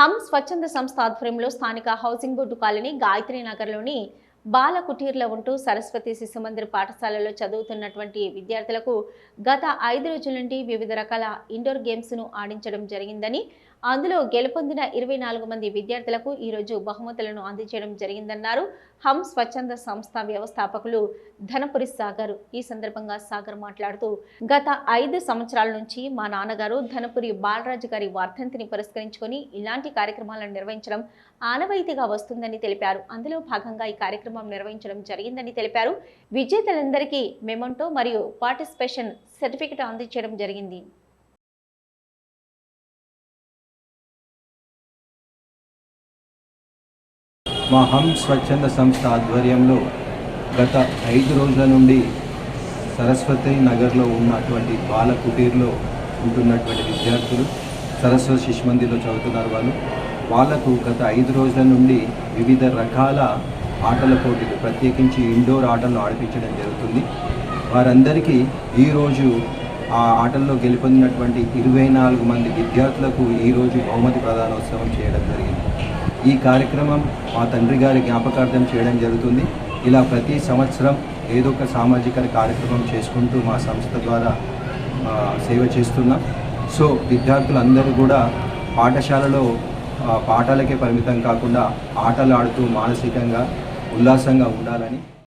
హమ్ స్వచ్ఛంద సంస్థ ఆధ్వర్యంలో స్థానిక హౌసింగ్ బోర్డు కాలనీ గాయత్రి నగర్లోని బాల కుటీర్లో ఉంటూ సరస్వతి శిశు మందిర్ పాఠశాలలో చదువుతున్నటువంటి విద్యార్థులకు గత ఐదు రోజుల నుండి వివిధ రకాల ఇండోర్ గేమ్స్ను ఆడించడం జరిగిందని అందులో గెలుపొందిన ఇరవై నాలుగు మంది విద్యార్థులకు ఈరోజు బహుమతులను అందించడం జరిగిందన్నారు హమ్ స్వచ్ఛంద సంస్థ వ్యవస్థాపకులు ధనపురి సాగర్. ఈ సందర్భంగా సాగర్ మాట్లాడుతూ గత ఐదు సంవత్సరాల నుంచి మా నాన్నగారు ధనపురి బాలరాజు గారి వర్ధంతిని పురస్కరించుకొని ఇలాంటి కార్యక్రమాలను నిర్వహించడం ఆనవాయితీగా వస్తుందని తెలిపారు. అందులో భాగంగా ఈ కార్యక్రమం నిర్వహించడం జరిగిందని తెలిపారు. విజేతలందరికీ మెమంటో మరియు పార్టిసిపేషన్ సర్టిఫికెట్ అందించడం జరిగింది. మా హం స్వచ్ఛంద సంస్థ ఆధ్వర్యంలో గత ఐదు రోజుల నుండి సరస్వతి నగర్లో ఉన్నటువంటి బాల కుటీర్లో ఉంటున్నటువంటి విద్యార్థులు సరస్వతి శిశు మందిర్లో చదువుతున్నారు వాళ్ళు. వాళ్ళకు గత ఐదు రోజుల నుండి వివిధ రకాల ఆటల పోటీలు ప్రత్యేకించి ఇండోర్ ఆటలను ఆడిపించడం జరుగుతుంది. వారందరికీ ఈరోజు ఆ ఆటల్లో గెలుపొందినటువంటి ఇరవై నాలుగు మంది విద్యార్థులకు ఈరోజు బహుమతి ప్రదానోత్సవం చేయడం జరిగింది. ఈ కార్యక్రమం మా తండ్రి గారి జ్ఞాపకార్థం చేయడం జరుగుతుంది. ఇలా ప్రతి సంవత్సరం ఏదో ఒక సామాజిక కార్యక్రమం చేసుకుంటూ మా సంస్థ ద్వారా సేవ చేస్తున్నాం. సో విద్యార్థులందరూ కూడా పాఠశాలలో పాఠాలకే పరిమితం కాకుండా ఆటలు ఆడుతూ మానసికంగా ఉల్లాసంగా ఉండాలని